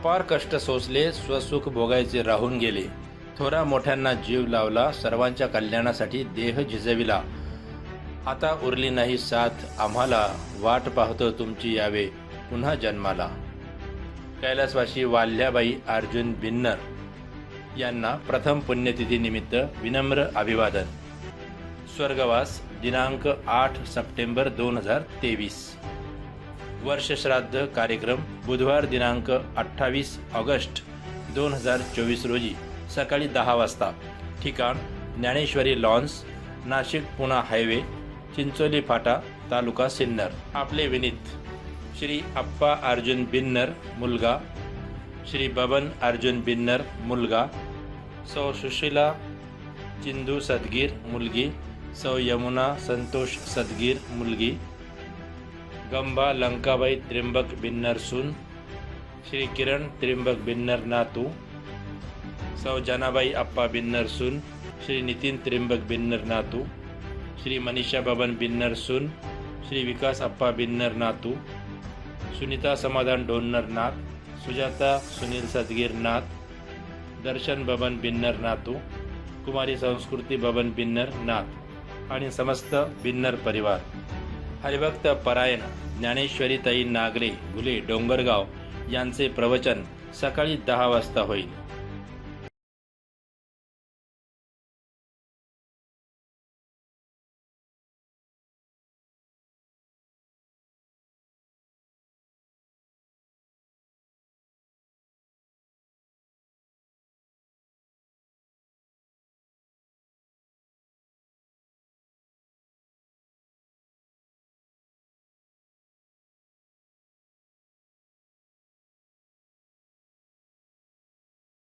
अपार कष्ट सोसले स्वसुख भोगायचे राहून गेले. थोरा मोठ्यांना जीव लावला सर्वांच्या कल्याणासाठी देह झिजविला. आता उरली नाही साथ आम्हाला वाट पाहतो तुमची यावे पुन्हा जन्माला. कैलासवासी वाल्ह्याबाई अर्जुन बिन्नर यांना प्रथम पुण्यतिथीनिमित्त विनम्र अभिवादन. स्वर्गवास दिनांक आठ सप्टेंबर दोन हजार तेवीस. वर्षश्राद्ध कार्यक्रम बुधवार दिनांक अठ्ठावीस ऑगस्ट दोन हजार चोवीस रोजी सकाळी दहा वाजता. ठिकाण ज्ञानेश्वरी लॉन्स नाशिक पुणा हायवे चिंचोली फाटा तालुका सिन्नर. आपले विनीत. श्री अप्पा अर्जुन बिन्नर मुलगा. श्री बबन अर्जुन बिन्नर मुलगा. सौ सुशीला चिंदू सदगीर मुलगी. सौ यमुना संतोष सदगीर मुलगी. गंबा लंकाबाई त्र्यंबक बिन्नर सून. श्री किरण त्र्यंबक बिन्नर नातू. सौ जनाबाई अप्पा बिन्नर सून. श्री नितीन त्र्यंबक बिन्नर नातू. श्री मनीषा बबन बिन्नर सून. श्री विकास अप्पा बिन्नर नातू. सुनीता समाधान डोन्नर नाथ सुजाता सुनील सदगीर नाथ दर्शन बबन बिन्नर नातू. कुमारी संस्कृती बबन बिन्नर नाथ आणि समस्त बिन्नर परिवार. हरिभक्त परायण ज्ञानेश्वरीताई नागरे घुले डोंगरगाव यांचे प्रवचन सकाळी दहा वाजता होईल.